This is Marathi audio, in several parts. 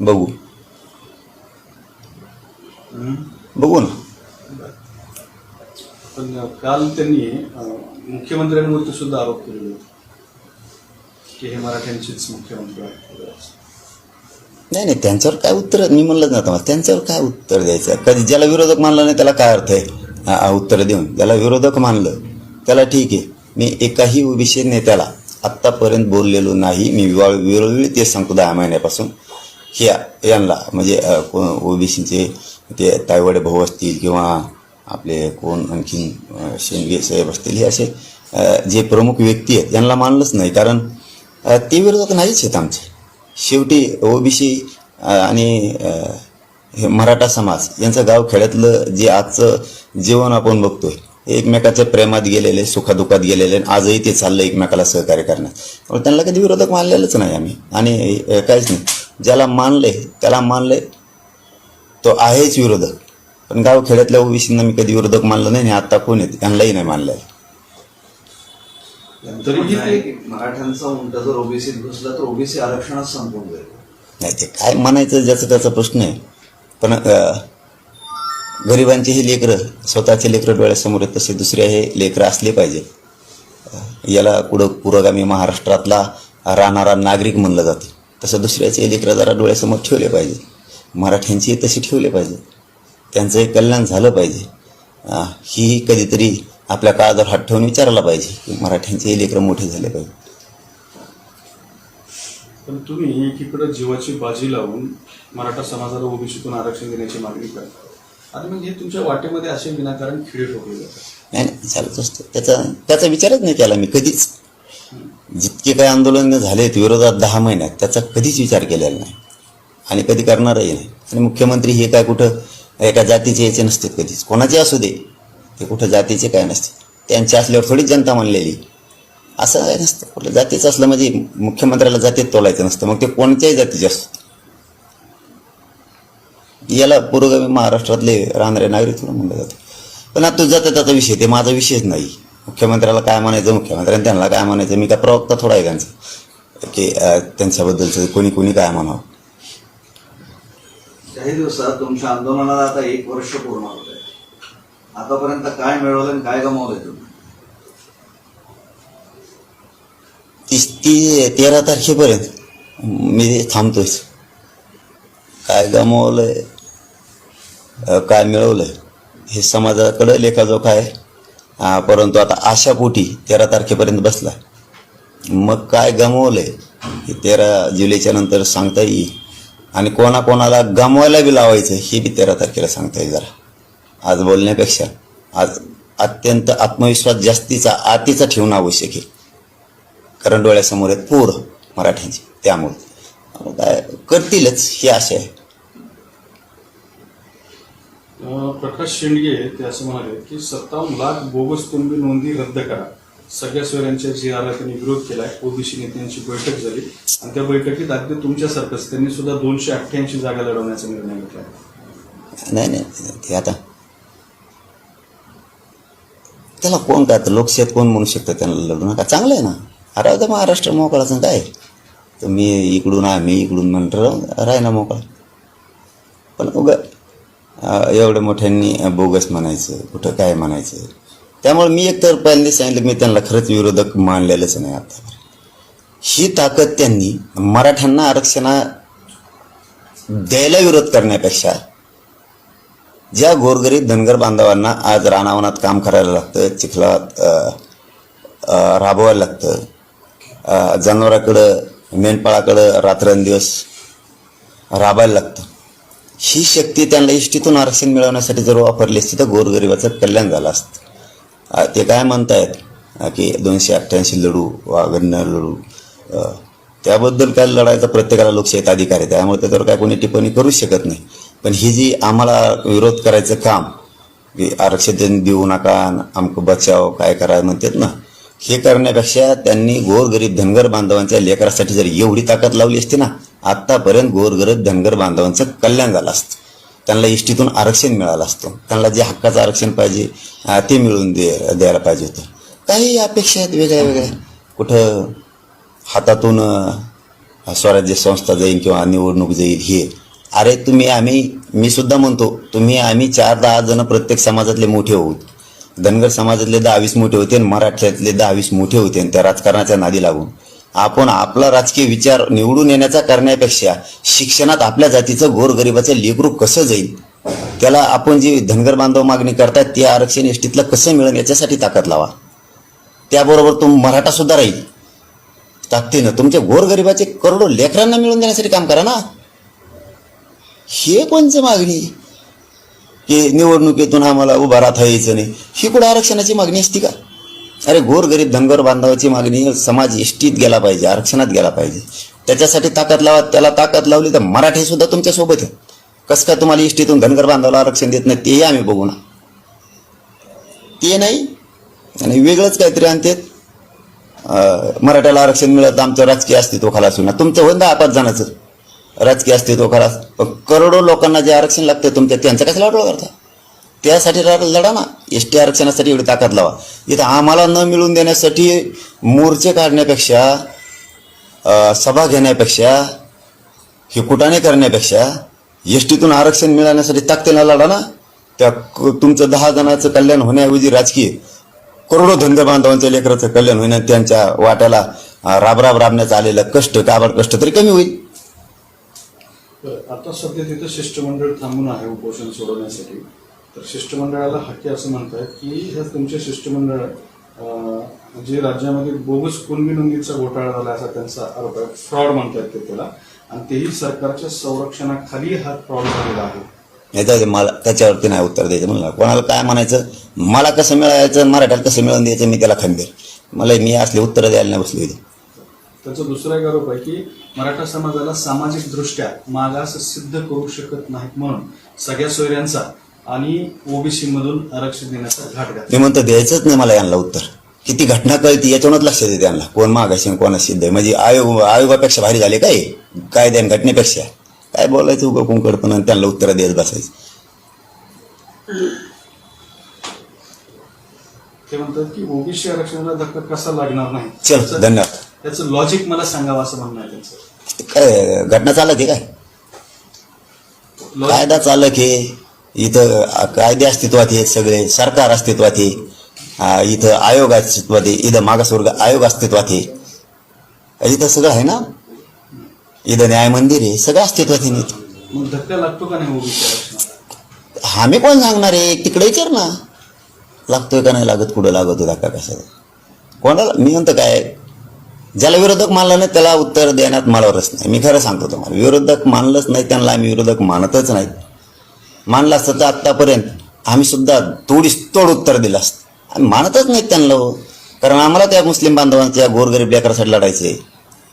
बघू. बघू ना. पण काल त्यांनी मुख्यमंत्र्यांवरती सुद्धा आरोप केलेले होते. की हे मराठ्यांचेच मुख्यमंत्री आहेत. नाही नाही त्यांच्यावर काय उत्तर मी म्हणलं ना तुम्हाला त्यांच्यावर काय उत्तर द्यायचं? कधी ज्याला विरोधक मानलं नाही त्याला काय अर्थ आहे? उत्तर देऊन. ज्याला विरोधक मानलं त्याला ठीक आहे. मी एकाही ओबीसी नेत्याला आत्तापर्यंत बोललेलो नाही. मी वेळोवेळी ते सांगतो दहा महिन्यापासून. ह्या यांना म्हणजे ओबीसीचे ते तायवाडे भाऊ असतील किंवा आपले कोण आणखीन शेंडगे साहेब असतील हे असे जे प्रमुख व्यक्ती आहेत यांना मानलंच नाही. कारण ते विरोधक नाहीच आहेत आमचे. शेवटी ओबीसी आणि हे मराठा समाज यांचं गाव खेड्यातलं जे आजचं जीवन आपण बघतोय एकमेकाच्या प्रेमात गेलेले सुखादुखात गेलेले आणि आजही ते चाललं एकमेकाला सहकार्य करण्यात. त्यामुळे त्यांना कधी विरोधक मानलेलंच नाही आम्ही. आणि काहीच नाही. ज्याला मानलंय त्याला मानलंय तो आहेच विरोधक. पण गाव खेड्यातल्या ओबीसींना मी कधी विरोधक मानलं नाही आणि आता कोण आहेत? त्यांनाही नाही की मराठ्यांचा उंट जर ओबीसीत घुसला तर ओबीसी आरक्षणच संपून जाईल. नाही ते काय म्हणायचं ज्याचा त्याचा प्रश्न आहे. पण गरिबांची ही लेकरं स्वतःचे लेकरं डोळ्यासमोर आहेत तसे दुसरे हे लेकरं असले पाहिजे. याला पुढं पुरोगामी महाराष्ट्रातला राहणारा नागरिक म्हणलं जातं. तसं दुसऱ्याचे लेकरं जरा डोळ्यासमोर ठेवले पाहिजे. मराठ्यांची तशी ठेवले पाहिजे. त्यांचं एक कल्याण झालं पाहिजे. ही कधीतरी आपल्या काळावर हात ठेवून विचारायला पाहिजे की मराठ्यांचे लेकरं मोठे झाले पाहिजे. पण तुम्ही एकीकडे जीवाची बाजी लावून मराठा समाजाला ओबीसीतून आरक्षण देण्याची मागणी करता. आणि मग तुमच्या वाटेमध्ये असे विनाकारण खिळे ठोकले जातात. नाही नाही चालत असतं त्याचा त्याचा विचारच नाही केला मी कधीच. जितके काही आंदोलन झालेत विरोधात दहा महिन्यात त्याचा कधीच विचार केलेला नाही. आणि कधी करणारही नाही. आणि मुख्यमंत्री हे काय कुठं एका जातीचे याचे नसतात कधीच. कोणाचे असू दे ते कुठं जातीचे काय नसते. त्यांचे असल्यावर थोडीच जनता म्हणलेली. असं काय नसतं. कुठलं जातीचं असलं म्हणजे मुख्यमंत्र्याला जातीत तोलायचं नसतं. मग ते कोणत्याही जातीचे असतं याला पुरोगामी महाराष्ट्रातले राहणारे नागरिक म्हणलं जातं. पण आता तुझा तर त्याचा विषय ते माझा विषयच नाही. मुख्यमंत्र्याला काय म्हणायचं? मुख्यमंत्र्यांनी त्यांना काय म्हणायचं? मी काय प्रवक्ता थोडा आहे त्यांचं. की त्यांच्याबद्दलचं कोणी कोणी काय म्हणावं? काही दिवसात तुमच्या आंदोलनाला आता एक वर्ष पूर्ण होत आहे. आतापर्यंत काय मिळवलं आणि काय गमावलंय तुम्ही? तीस ती तेरा तारखेपर्यंत मी थांबतोयच काय गमावलंय? काय मिळवलंय? हे समाजाकडं लेखाजोखा आहे. परंतु आता आशापोटी तेरा तारखेपर्यंत बसला. मग काय गमावलंय? हे तेरा जुलैच्या नंतर सांगता येईल. आणि कोणाकोणाला गमवायला बी लावायचं हे बी तेरा तारखेला सांगता येईल जरा. आज बोलण्यापेक्षा आज अत्यंत आत्मविश्वास जास्तीचा आतीचा ठेवणं आवश्यक आहे. कारण डोळ्यासमोर आहेत पूर मराठ्यांची त्यामुळे. काय करतीलच ही आशा आहे. प्रकाश शेंडगे ते असं म्हणाले की सत्तावन्न लाख बोगस तुंबी नोंदी रद्द करा. सगळ्या सोयऱ्यांच्या जी आर त्यांनी विरोध केलाय ओबीसी नेत्यांची बैठक झाली. आणि त्या बैठकीत अगदी तुमच्यासारखंच त्यांनी सुद्धा दोनशे अठ्ठ्याऐंशी जागा लढवण्याचा निर्णय घेतला. नाही नाही ते आता त्याला कोण काय लोकशाहीत कोण म्हणू शकतं त्यांना लढू नका? चांगलं आहे ना. अरे तर महाराष्ट्र मोकळाचं काय? तर मी इकडून आम्ही इकडून म्हणतो राही ना मोकळा. पण उगा एवढं एवढ्या मोठ्यांनी बोगस म्हणायचं कुठं काय म्हणायचं. त्यामुळे मी एकतर पहिल्यांदा सांगितलं मी त्यांना खरंच विरोधक मानलेलंच नाही आता ही ताकद त्यांनी मराठ्यांना आरक्षणा द्यायला विरोध करण्यापेक्षा ज्या गोरगरीब धनगर बांधवांना आज रानावनात काम करायला लागतं चिखलात राबवायला लागतं जनावराकडं मेंढपाळाकडं रात्रंदिवस राबायला लागतं. ही शक्ती त्यांना इष्टीतून आरक्षण मिळवण्यासाठी जर वापरली असती तर गोरगरिबाचं कल्याण झालं असतं. ते काय म्हणतायत? की दोनशे अठ्ठ्याऐंशी लढू वागण्य लढू त्याबद्दल काय लढायचा? प्रत्येकाला लोकशाहीत अधिकार आहे त्यामुळे त्याच्यावर काय कोणी टिप्पणी करूच शकत नाही. पण ही जी आम्हाला विरोध करायचं काम की आरक्षण देऊ नका आमक बचाव काय करा म्हणतात ना हे करण्यापेक्षा त्यांनी गोरगरीब धनगर बांधवांच्या लेकरासाठी जर एवढी ताकद लावली असती ना आत्तापर्यंत गोरगरज धनगर बांधवांचं कल्याण झालं असतं. त्यांना इष्टीतून आरक्षण मिळालं असतं. त्यांना जे हक्काचं आरक्षण पाहिजे ते मिळून दे द्यायला पाहिजे होतं. काही अपेक्षा आहेत वेगळ्या वेगळ्या. कुठं हातातून स्वराज्य संस्था जाईल किंवा निवडणूक जाईल हे. अरे तुम्ही आम्ही मी सुद्धा म्हणतो तुम्ही आम्ही चार दहा जण प्रत्येक समाजातले मोठे होत धनगर समाजातले दहावीस मोठे होते आणि मराठ्यातले दहा वीस मोठे होते आणि त्या राजकारणाच्या नादी लागून. आपण आपला राजकीय विचार निवडून येण्याचा करण्यापेक्षा शिक्षणात आपल्या जातीचं गोरगरिबाचं लेकरू कसं जाईल? त्याला आपण जी धनगर बांधव मागणी करतात ते आरक्षण एसटीतलं कसं मिळेल याच्यासाठी ताकद लावा. त्याबरोबर तुम मराठा सुद्धा राहील. ताकदीनं तुमच्या गोरगरिबाचे करोडो लेकरांना मिळून देण्यासाठी काम करा ना. हे कोणचं मागणी? की निवडणुकीतून आम्हाला उभा राहता यायचं नाही. ही कुठं आरक्षणाची मागणी असती का? अरे गोरगरीब धनगर बांधवाची मागणी समाज एसटीत गेला पाहिजे आरक्षणात गेला पाहिजे. त्याच्यासाठी ताकद लावा त्याला ताकद लावली तर मराठी सुद्धा तुमच्यासोबत आहे. कसं काय तुम्हाला इष्टीतून धनगर बांधवाला आरक्षण देत नाही तेही आम्ही बघू ना. ते नाही आणि वेगळंच काहीतरी आणते. मराठ्याला आरक्षण मिळत तर आमचं राजकीय अस्तित्व खालास होणार तुमचं होईल ना पाच जणांचं. राजकीय अस्तित्व खालास. करोडो लोकांना जे आरक्षण लागतं तुमच्या त्यांचं कसं लाडवा करता? त्यासाठी रा- लढा ना. एस टी आरक्षणासाठी एवढी ताकद लावा. इथं आम्हाला न मिळून देण्यासाठी मोर्चे काढण्यापेक्षा सभा घेण्यापेक्षा हे कुटाने करण्यापेक्षा एस टीतून आरक्षण मिळवण्यासाठी ताकदीनं लढा ना. त्या तुमचं दहा जणांचं कल्याण होण्याऐवजी राजकीय करोडो धंदे बांधवांच्या लेकराचं कल्याण होईन त्यांच्या वाट्याला राबराब राबण्याचं आलेलं कष्ट काबाड कष्ट तरी कमी होईल. आता सध्या तिथं शिष्टमंडळ थांबून आहे उपोषण सोडवण्यासाठी. तर शिष्टमंडळाला हक्की असं म्हणतात की हे तुमचे शिष्टमंडळ जे राज्यामध्ये बोगस कुणबी नोंदीचा घोटाळा झाला असा त्यांचा आरोप आहे. फ्रॉड म्हणतात ते त्याला. आणि तेही सरकारच्या संरक्षणाखाली हा फ्रॉड झालेला आहे. याच्या मला त्याच्यावरती नाही उत्तर द्यायचं. म्हणलं कोणाला काय म्हणायचं? मला कसं मिळायचं? मराठ्याला कसं मिळवून द्यायचं? मी त्याला खंबीर. मला मी असले उत्तरं द्यायला नाही बसलो इथे त्याचा दुसरा एक आरोप आहे की मराठा समाजाला सामाजिक दृष्ट्या मागास सिद्ध करू शकत नाहीत म्हणून सगळ्या सोयऱ्यांचा आणि ओबीसी मधून आरक्षण देण्याचा घाट घातला. मी म्हणतो द्यायचंच नाही मला यांना उत्तर. किती घटना कळती याच्यावरच लक्ष देते यांना. कोण मागाशी कोण सिद्ध आहे? म्हणजे आयोग आयोगापेक्षा भारी झाले काय? कायद्या आणि घटनेपेक्षा. काय बोलायचं उगा कोण करतं आणि त्यांना उत्तरं देत बसायचं. ते म्हणतात की ओबीसी आरक्षणाला धक्का कसा लागणार नाही? चल धन्यवाद. त्याचं लॉजिक मला सांगावं असं म्हणणं आहे त्यांचं. काय घटना चालत आहे काय? कायदा चालक आहे. इथं कायदे अस्तित्वात आहेत सगळे सरकार अस्तित्वात आहे. इथं आयोग अस्तित्वात आहे इथं मागासवर्ग आयोग अस्तित्वात आहे. इथं सगळं आहे ना? इथं न्याय मंदिर आहे सगळं अस्तित्वात आहे लागतो का नाही आम्ही कोण सांगणार आहे? तिकडे विचार ना. लागतोय का नाही लागत कुठं लागतो धक्का कसा कोणाला? मी म्हणतो काय ज्याला विरोधक मानलं नाही त्याला उत्तर देण्यात मला रस नाही. मी खरं सांगतो तुम्हाला विरोधक मानलंच नाही त्यांना आम्ही विरोधक मानतच नाहीत मानलं असतं तर आत्तापर्यंत आम्ही सुद्धा थोडी तोड उत्तर दिलं असतं. आम्ही मानतच नाहीत त्यांना. कारण आम्हाला त्या मुस्लिम बांधवांच्या गोरगरीब लेकरासाठी लढायचे.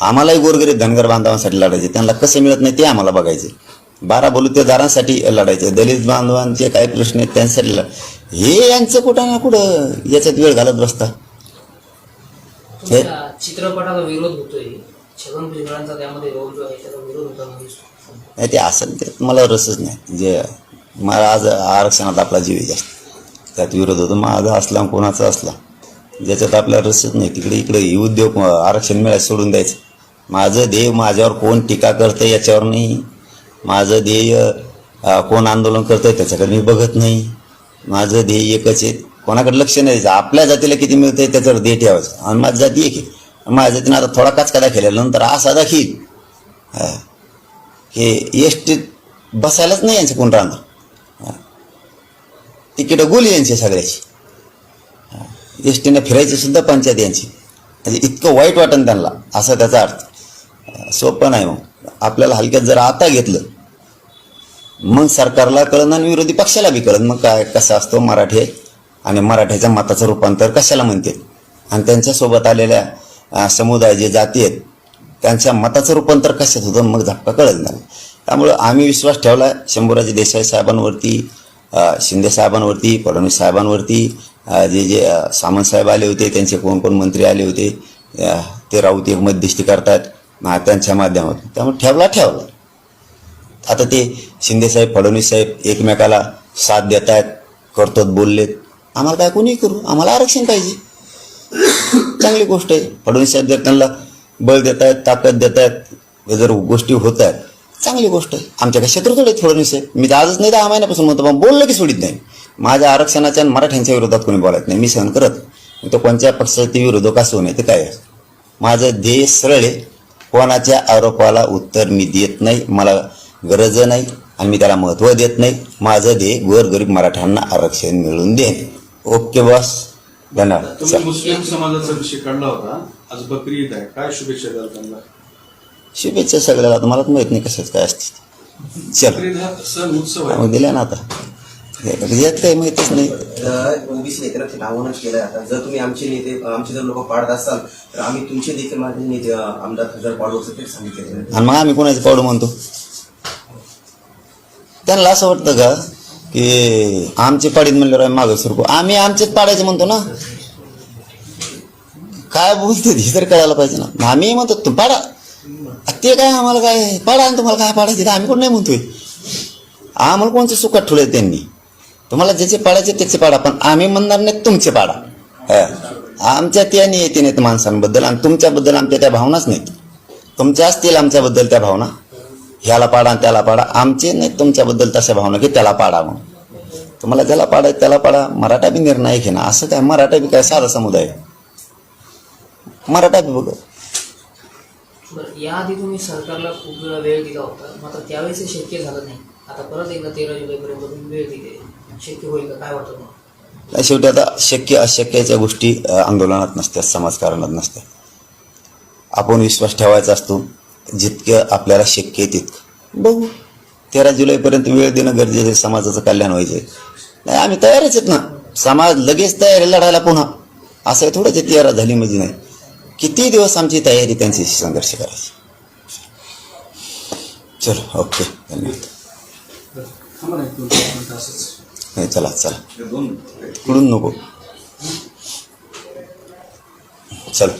आम्हालाही गोरगरीब धनगर बांधवांसाठी लढायचे. त्यांना कसं मिळत नाही ते आम्हाला बघायचे. बारा बलुतेदारांसाठी लढायचे. दलित बांधवांचे काय प्रश्न आहेत त्यांच्यासाठी लढ हे यांचं कुठं ना कुठं याच्यात वेळ घालत बसता. चित्रपटाचा विरोध होतोय. छगन भुजबळांचा त्यामध्ये रोल जो आहे त्याचा विरोध होताना दिसतो. नाही ते असेल ते मला रसच नाही. जे मला आज आरक्षणात आपला जीव जास्त. त्यात विरोध होतो माझा असला कोणाचा असला. ज्याच्यात आपल्या रसच नाही. तिकडे इकडे उद्योग आरक्षण मिळायला सोडून द्यायचं. माझं ध्येय माझ्यावर कोण टीका करतं याच्यावर नाही. माझं ध्येय कोण आंदोलन करतंय त्याच्याकडे मी बघत नाही. माझं ध्येय एकच आहे. कोणाकडे लक्ष नाही द्यायचं. आपल्या जातीला किती मिळतंय त्याच्यावर ध्येय ठेवायचं. आणि माझी जाती एक आहे. माझ्या जातीनं आता थोडा काचका केलेला नंतर असा दाखील. हे हे एसटीत बसायलाच नाही यांचं कोण राहणार. तिकीट गोली यांची सगळ्याची. एस टीनं फिरायची सुद्धा पंचायत यांची. म्हणजे इतकं वाईट वाटन त्यांना असा त्याचा अर्थ. सोपं नाही मग आपल्याला हलक्यात जर आता घेतलं मग सरकारला कळण आणि विरोधी पक्षाला बी कळण. मग काय कसं असतो मराठी आणि मराठ्याच्या मताचं रूपांतर कशाला म्हणते आणि त्यांच्यासोबत आलेल्या समुदाय जे जाती आहेत त्यांच्या मताचं रूपांतर कशात होतं? मग झटका कळत नाही त्यामुळं आम्ही विश्वास ठेवला शंभूराजे देसाई साहेबांवरती शिंदे साहेबांवरती फडणवीस साहेबांवरती जे जे अं, सामंत साहेब आले होते त्यांचे कोण कोण मंत्री आले होते ते राऊत एक मध्यस्थी करतात त्यांच्या माध्यमातून. त्यामुळे ठेवला ठेवला. आता ते शिंदेसाहेब फडणवीस साहेब एकमेकाला साथ देत आहेत करतोत बोललेत. आम्हाला काय कोणी करू आम्हाला आरक्षण पाहिजे. चांगली गोष्ट आहे. फडणवीस साहेब जर त्यांना बळ देत आहेत ताकद देत आहेत जर गोष्टी होत आहेत चांगली गोष्ट आहे. आमच्या काही शत्रू थोडे फडणवीस आहे मी तर आजच नाही दहा महिन्यापासून म्हणतो पण बोललं की सोडित नाही. माझ्या आरक्षणाच्या मराठ्यांच्या विरोधात कोणी बोलत नाही. मी सहन करत तो कोणत्या पक्षाचे विरोधक असू नये ते काय. माझं ध्येय सरळ आहे. कोणाच्या आरोपाला उत्तर मी देत नाही. मला गरज नाही आणि मी त्याला महत्त्व देत नाही. माझं ध्येय गोरगरीब मराठ्यांना आरक्षण मिळवून देणे. Okay boss. धन्यवाद. मुस्लिम समाजाचा विषय काढला होता. आज बकरी ईद आहे. काय शुभेच्छा द्याल त्यांना? शुभेच्छा सगळ्याला. आता मला माहीत नाही कशाच काय असते. चल. सण उत्सव आहे. मग दिल्या ना आता. यात काही माहितीच नाही. तर ओबीसी नेत्यांना ते आव्हानच केलं आता. जर तुम्ही आमचे नेते आमचे जर लोक पाडत असाल तर आम्ही तुमचे देखील माझे नेते आमदार खासदार पाडू असं ते सांगितलेलं आहे. आणि मग आम्ही कोणाचं पावडं म्हणतो? त्यांना असं वाटतं का की आमचे पाडीत म्हणल्यावर आम्ही मागं सरकू. आम्ही आमचेच पाडायचे म्हणतो ना. काय बोलते हे तर कळायला पाहिजे ना. आम्ही म्हणतो तू पाडा. ते काय आम्हाला काय पाडा आणि तुम्हाला काय पाडायचे आम्ही कोण नाही म्हणतोय. आम्हाला कोणचं सुखात ठेवलंय त्यांनी. तुम्हाला ज्याचे पाडायचे त्याचे पाडा पण आम्ही म्हणणार नाही तुमचे पाडा. हं. आमच्या त्या नियती नाहीत माणसांबद्दल आणि तुमच्याबद्दल आमच्या त्या भावनाच नाहीत. तुमच्या असतील आमच्याबद्दल त्या भावना. ह्याला पाडा आणि त्याला पाडा. आमचे नाही तुमच्याबद्दल तशा भावना की त्याला पाडा म्हणून. तुम्हाला ज्याला पाडाय त्याला पाडा. मराठा बी निर्णायक घे ना. असं काय मराठा बी काय साधा समुदाय आहे. मराठा बी बघ. बरं याआधी तुम्ही सरकारला खूप वेळा वेळ दिला होता. मात्र त्यावेळेस हे शक्य झालं नाही. आता परत एकदा तेरा जुलैपर्यंत तुम्ही वेळ दिली. शक्य होईल का? काय वाटतं तुम्हाला? नाही, शेवटी आता शक्य अशक्याच्या गोष्टी आंदोलनात नसतात समाजकारणात नसतात. आपण विश्वास ठेवायचा असतो. जितकं आपल्याला शक्य आहे तितकं. बघू. तेरा जुलैपर्यंत वेळ देणं गरजेचं आहे. समाजाचं कल्याण व्हायचं नाही आम्ही तयारच आहेत ना. समाज लगेच तयार आहे लढायला पुन्हा. असं आहे थोडंच तयार झाली म्हणजे नाही. किती दिवस आमची तयारी त्यांची संघर्ष करायची? चलो ओके धन्यवाद. नाही चला चला. हे कुठून नको? चल.